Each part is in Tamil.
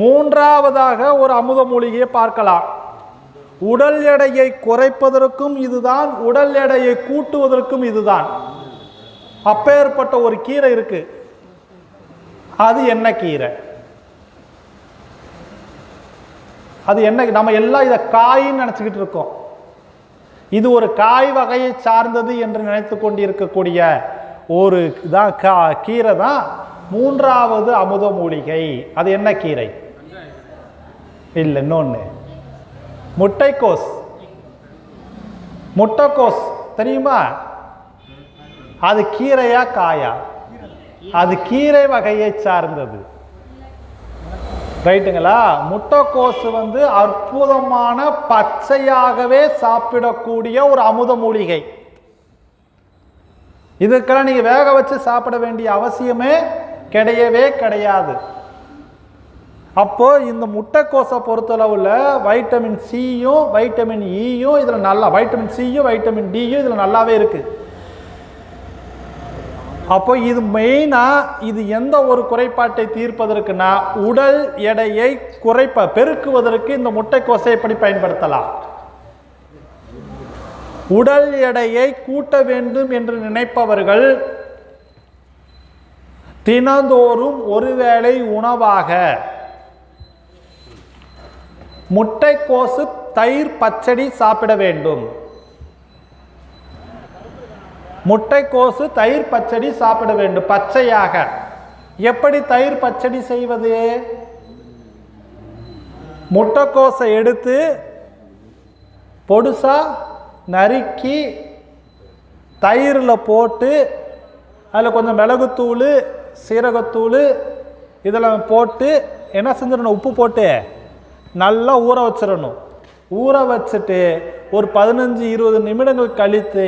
மூன்றாவதாக ஒரு அமுத மூலிகையை பார்க்கலாம். உடல் எடையை குறைப்பதற்கும் இதுதான் உடல் எடையை கூட்டுவதற்கும் இதுதான். அப்பேற்பட்ட ஒரு கீரை இருக்கு. அது என்ன கீரை? அது என்ன நம்ம எல்லாம் இதை காயின்னு நினச்சிக்கிட்டு இருக்கோம். இது ஒரு காய் வகையை சார்ந்தது என்று நினைத்து கொண்டிருக்கக்கூடிய ஒரு தான் கா கீரை தான் மூன்றாவது அமுத மூலிகை. அது என்ன கீரை? இல்லை இன்னொன்று முட்டைக்கோஸ் முட்டைக்கோஸ் தெரியுமா அது கீரையா காயா அது கீரை வகையை சார்ந்தது ரைட்டுங்களா முட்டைக்கோசு வந்து அற்புதமான பச்சையாகவே சாப்பிடக்கூடிய ஒரு அமுத மூலிகை இதுக்கெல்லாம் நீங்கள் வேக வச்சு சாப்பிட வேண்டிய அவசியமே கிடையவே கிடையாது அப்போ இந்த முட்டைக்கோசை பொறுத்தளவில் வைட்டமின் சியும் வைட்டமின் இயும் e இதில் நல்லா வைட்டமின் சியும் வைட்டமின் டியும் இதில் நல்லாவே இருக்குது அப்போ இது மெயினாக இது எந்த ஒரு குறைபாட்டை தீர்ப்பதற்குனா உடல் எடையை குறைப்ப பெருக்குவதற்கு இந்த முட்டைக்கோசை எப்படி பயன்படுத்தலாம்? உடல் எடையை கூட்ட வேண்டும் என்று நினைப்பவர்கள் தினந்தோறும் ஒருவேளை உணவாக முட்டைக்கோசு தயிர் பச்சடி சாப்பிட வேண்டும். முட்டைக்கோசு தயிர் பச்சடி சாப்பிட வேண்டும். பச்சையாக. எப்படி தயிர் பச்சடி செய்வது? முட்டைக்கோசை எடுத்து பொடுசாக நறுக்கி தயிரில் போட்டு அதில் கொஞ்சம் மிளகுத்தூள் சீரகத்தூள் இதெல்லாம் போட்டு என்ன செஞ்சிடணும்? உப்பு போட்டு நல்லா ஊற வச்சிடணும். ஊற வச்சுட்டு ஒரு பதினஞ்சு இருபது நிமிடங்கள் கழித்து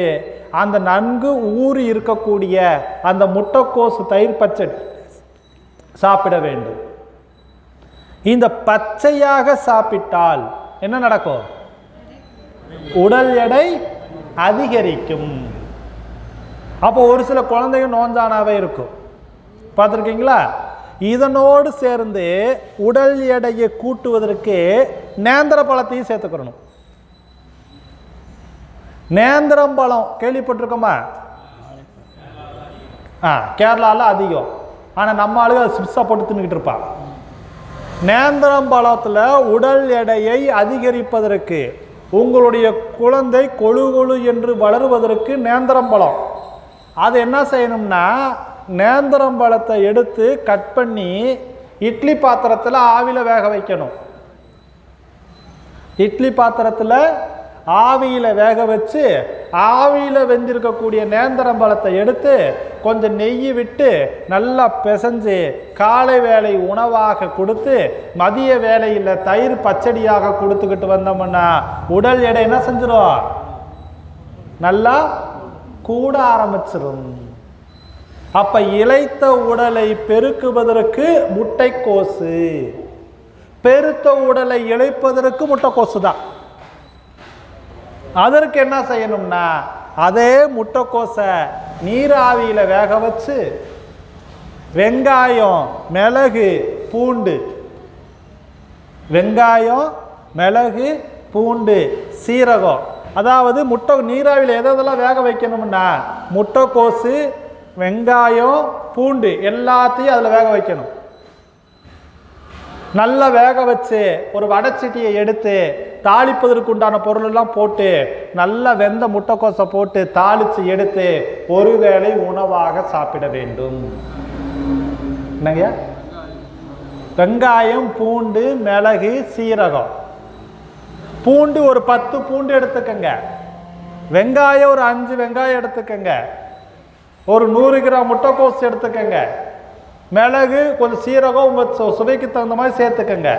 அந்த நன்கு ஊறி இருக்கக்கூடிய அந்த முட்டைக்கோசு தயிர் பச்சடி சாப்பிட வேண்டும். இந்த பச்சையாக சாப்பிட்டால் என்ன நடக்கும்? உடல் எடை அதிகரிக்கும். அப்போ ஒரு சில குழந்தைங்க நோஞ்சானாவே இருக்கும். பார்த்துருக்கீங்களா? இதனோடு சேர்ந்து உடல் எடையை கூட்டுவதற்கு நேந்திர பழத்தையும் சேர்த்துக்கிறணும் நேந்திரம் பழம் கேள்விப்பட்டிருக்கோமா? ஆ கேரளாவில் அதிகம். ஆனால் நம்ம ஆளுக அதை சிப்ஸாக போட்டு தின்னுக்கிட்டு இருப்பான் நேந்திரம் பழத்தில் உடல் எடையை அதிகரிப்பதற்கு உங்களுடைய குழந்தை கொழு கொழு என்று வளருவதற்கு நேந்திரம் பழம். அது என்ன செய்யணும்னா நேந்திரம் பழத்தை எடுத்து கட் பண்ணி இட்லி பாத்திரத்தில் ஆவியில் வேக வைக்கணும். இட்லி பாத்திரத்தில் ஆவியில் வேக வச்சு ஆவியில் வெந்திருக்கக்கூடிய நேந்திரம் பழத்தை எடுத்து கொஞ்சம் நெய் விட்டு நல்லா பிசைஞ்சு காலை வேலை உணவாக கொடுத்து மதிய வேலையில் தயிர் பச்சடியாக கொடுத்துக்கிட்டு வந்தோம்னா உடல் எடை என்ன செஞ்சிடும் நல்லா கூட ஆரம்பிச்சிடும் அப்ப இளைத்த உடலை பெருக்குவதற்கு முட்டைக்கோசு. பெருத்த உடலை இழைப்பதற்கு முட்டைக்கோசு தான். அதற்கு என்ன செய்யணும்னா அதே முட்டைக்கோசை நீராவியில் வேக வச்சு வெங்காயம் மிளகு பூண்டு. வெங்காயம் மிளகு பூண்டு சீரகம். அதாவது முட்டை நீராவியில் எதெல்லாம் வேக வைக்கணும்னா முட்டைக்கோசு வெங்காயம் பூண்டு எல்லாத்தையும் அதில் வேக வைக்கணும். நல்லா வேக வச்சு ஒரு வடைச்சட்டியை எடுத்து தாளிப்பதற்கு உண்டான பொருளெல்லாம் போட்டு நல்லா வெந்த முட்டைக்கோசை போட்டு தாளித்து எடுத்து ஒருவேளை உணவாக சாப்பிட வேண்டும். என்னங்க வெங்காயம் பூண்டு மிளகு சீரகம். பூண்டு ஒரு பத்து பூண்டு எடுத்துக்கங்க. வெங்காயம் ஒரு அஞ்சு வெங்காயம் எடுத்துக்கங்க. ஒரு நூறு கிராம் முட்டைக்கோஸ் எடுத்துக்கங்க. மிளகு கொஞ்சம் சீரகம் உங்கள் சு- சுவைக்கு தகுந்த மாதிரி சேர்த்துக்கங்க.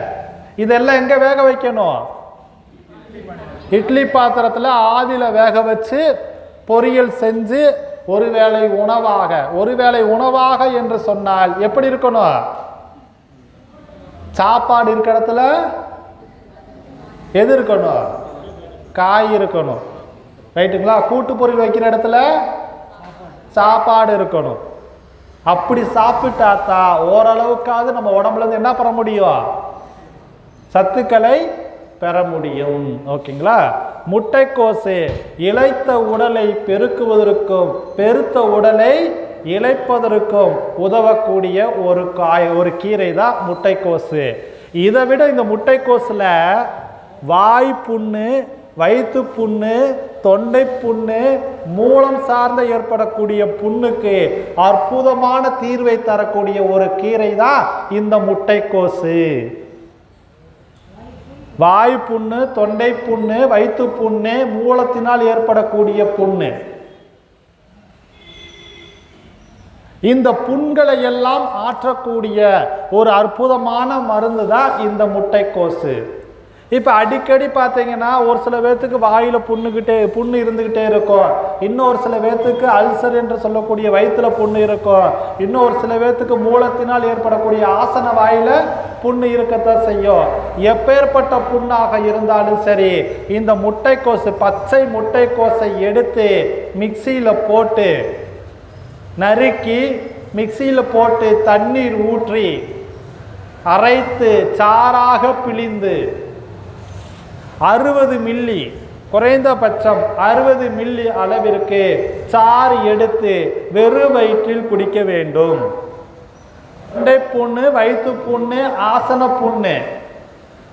இதெல்லாம் எங்கே வேக வைக்கணும்? இட்லி பாத்திரத்தில் ஆவியில் வேக வச்சு பொரியல் செஞ்சு ஒருவேளை உணவாக ஒருவேளை உணவாக என்று சொன்னால் எப்படி இருக்கணும்? சாப்பாடு இருக்கிற இடத்துல எது இருக்கணும்? காய் இருக்கணும். ரைட்டுங்களா? கூட்டு பொரியல் வைக்கிற இடத்துல சாப்பாடு இருக்கணும். அப்படி சாப்பிட்டாத்தா ஓரளவுக்காவது நம்ம உடம்புலேருந்து என்ன பண்ண முடியும்? சத்துக்களை பெற முடியும். ஓகேங்களா? முட்டைக்கோசு இளைத்த உடலை பெருக்குவதற்கும் பெருத்த உடலை இழைப்பதற்கும் உதவக்கூடிய ஒரு காய் ஒரு கீரை தான் முட்டைக்கோசு. இதை விட இந்த முட்டைக்கோஸில் வாய் புண்ணு வயிற்று புண்ணு தொண்டை புண்ணு மூலம் சார்ந்த ஏற்படக்கூடிய புண்ணுக்கு அற்புதமான தீர்வை தரக்கூடிய ஒரு கீரை தான் இந்த முட்டைக்கோசு. வாய் புண்ணு தொண்டை புண்ணு வயிற்று புண்ணு மூலத்தினால் ஏற்படக்கூடிய புண்ணு. இந்த புண்களை எல்லாம் ஆற்றக்கூடிய ஒரு அற்புதமான மருந்து தான் இந்த முட்டைக்கோசு. இப்போ அடிக்கடி பார்த்தீங்கன்னா ஒரு சில பேர்த்துக்கு வாயில் புண்ணுக்கிட்டே புண்ணு இருந்துக்கிட்டே இருக்கும். இன்னொரு சில பேர்த்துக்கு அல்சர் என்று சொல்லக்கூடிய வயிற்றுல புண்ணு இருக்கும். இன்னொரு சில பேர்த்துக்கு மூலத்தினால் ஏற்படக்கூடிய ஆசன வாயில் புண்ணு இருக்கத்தான் செய்யும். எப்பேற்பட்ட புண்ணாக இருந்தாலும் சரி இந்த முட்டைக்கோசு பச்சை முட்டைக்கோசை எடுத்து மிக்சியில் போட்டு நறுக்கி மிக்சியில் போட்டு தண்ணீர் ஊற்றி அரைத்து சாராக பிழிந்து அறுபது மில்லி குறைந்தபட்சம் அறுபது மில்லி அளவிற்கு சாறு எடுத்து வெறும் வயிற்றில் குடிக்க வேண்டும். தொண்டை புண்ணு வயிற்று புண்ணு ஆசன புண்ணு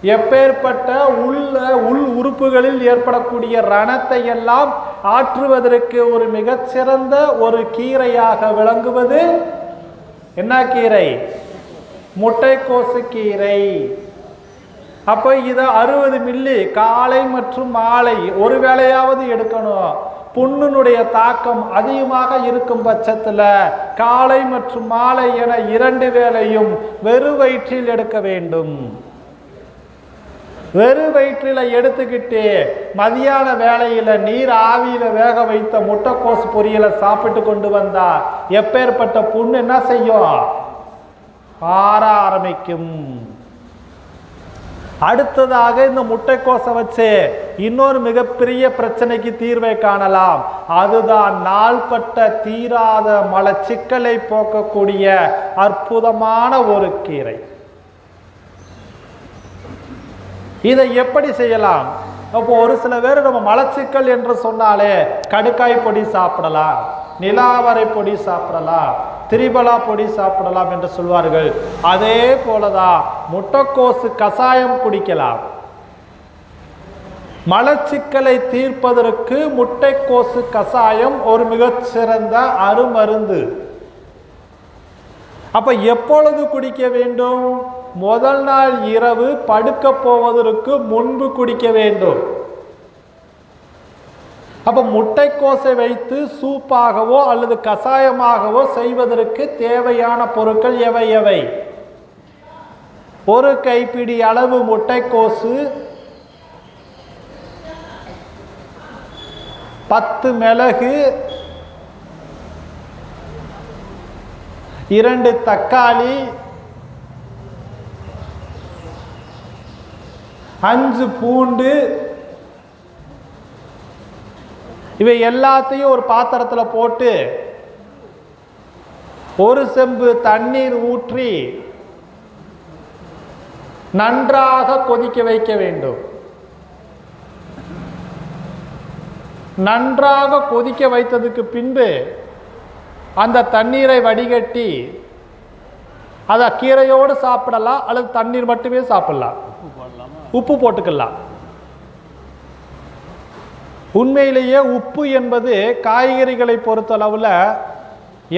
எப்பேற்பட்ட உள்ள உள் உறுப்புகளில் ஏற்படக்கூடிய ரணத்தை எல்லாம் ஆற்றுவதற்கு ஒரு மிகச்சிறந்த ஒரு கீரையாக விளங்குவது என்ன கீரை? முட்டைக்கோசு கீரை. அப்போ இதை அறுபது மில்லி காலை மற்றும் மாலை ஒரு வேளையாவது எடுக்கணும். புண்ணினுடைய தாக்கம் அதிகமாக இருக்கும் பட்சத்தில் காலை மற்றும் மாலை என இரண்டு வேளையும் வெறு வயிற்றில் எடுக்க வேண்டும். வெறு வயிற்றில் எடுத்துக்கிட்டு மதியான வேலையில் நீர் ஆவியில் வேக வைத்த முட்டைக்கோசு பொரியலை சாப்பிட்டு கொண்டு வந்தா எப்பேற்பட்ட புண்ணு என்ன செய்யும்? ஆற ஆரம்பிக்கும். அடுத்ததாக இந்த முட்டைக்கோசை வச்சு இன்னொரு மிகப்பெரிய பிரச்சனைக்கு தீர்வை காணலாம். அதுதான் நாள்பட்ட தீராத மலச்சிக்கலை போக்கக்கூடிய அற்புதமான ஒரு கீரை. இதை எப்படி செய்யலாம்? அப்போ ஒரு சில பேர் நம்ம மலச்சிக்கல் என்று சொன்னாலே கடுக்காய் பொடி சாப்பிடலாம் நிலாவரை பொடி சாப்பிடலாம் திரிபலா பொடி சாப்பிடலாம் என்று சொல்வார்கள். அதே போலதான் முட்டைக்கோசு கசாயம் குடிக்கலாம். மலச்சிக்கலை தீர்ப்பதற்கு முட்டைக்கோசு கசாயம் ஒரு மிகச்சிறந்த அருமருந்து. அப்ப எப்பொழுது குடிக்க வேண்டும்? முதல் நாள் இரவு படுக்க போவதற்கு முன்பு குடிக்க வேண்டும். அப்ப முட்டைக்கோசை வைத்து சூப்பாகவோ அல்லது கசாயமாகவோ செய்வதற்கு தேவையான பொருட்கள் எவை எவை? ஒரு கைப்பிடி அளவு முட்டைக்கோசு பத்து மிளகு இரண்டு தக்காளி அஞ்சு பூண்டு. இவை எல்லாத்தையும் ஒரு பாத்திரத்தில் போட்டு ஒரு செம்பு தண்ணீர் ஊற்றி நன்றாக கொதிக்க வைக்க வேண்டும். நன்றாக கொதிக்க வைத்ததுக்கு பின்பு அந்த தண்ணீரை வடிகட்டி அதை கீரையோடு சாப்பிடலாம் அல்லது தண்ணீர் மட்டுமே சாப்பிடலாம். உப்பு போட்டுக்கலாம். உண்மையிலேயே உப்பு என்பது காய்கறிகளை பொறுத்தளவில்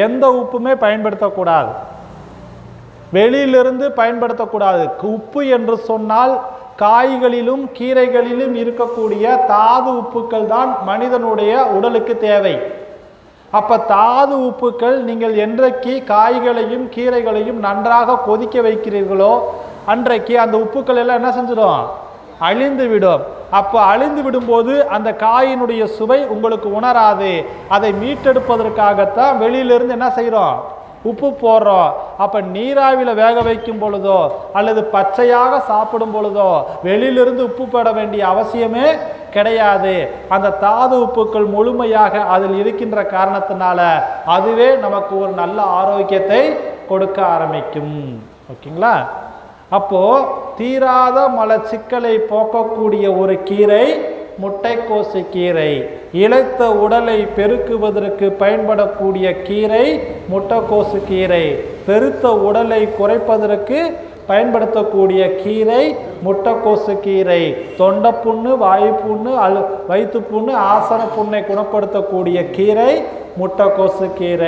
எந்த உப்புமே பயன்படுத்தக்கூடாது. வெளியிலிருந்து பயன்படுத்தக்கூடாது. உப்பு என்று சொன்னால் காய்களிலும் கீரைகளிலும் இருக்கக்கூடிய தாது உப்புக்கள் தான் மனிதனுடைய உடலுக்கு தேவை. அப்போ தாது உப்புக்கள் நீங்கள் என்றைக்கு காய்களையும் கீரைகளையும் நன்றாக கொதிக்க வைக்கிறீர்களோ அன்றைக்கு அந்த உப்புக்கள் எல்லாம் என்ன செஞ்சிடும்? அழிந்து விடும். அப்போ அழிந்து விடும்போது அந்த காயினுடைய சுவை உங்களுக்கு உணராது. அதை மீட்டெடுப்பதற்காகத்தான் வெளியிலிருந்து என்ன செய்கிறோம் உப்பு போடுறோம் அப்போ நீராவியில் வேக வைக்கும் பொழுதோ அல்லது பச்சையாக சாப்பிடும் பொழுதோ வெளியிலிருந்து உப்பு போட வேண்டிய அவசியமே கிடையாது. அந்த தாது உப்புக்கள் முழுமையாக அதில் இருக்கின்ற காரணத்தினால அதுவே நமக்கு ஒரு நல்ல ஆரோக்கியத்தை கொடுக்க ஆரம்பிக்கும். ஓகேங்களா? அப்போது தீராத மலச்சிக்கலை போக்கக்கூடிய ஒரு கீரை முட்டைக்கோசு கீரை. இழைத்த உடலை பெருக்குவதற்கு பயன்படக்கூடிய கீரை முட்டைக்கோசு கீரை. பெருத்த உடலை குறைப்பதற்கு பயன்படுத்தக்கூடிய கீரை முட்டைக்கோசு கீரை. தொண்டை புண்ணு வாயு புண்ணு அல் வயிற்று புண்ணு ஆசன புண்ணை குணப்படுத்தக்கூடிய கீரை முட்டைக்கோசு கீரை.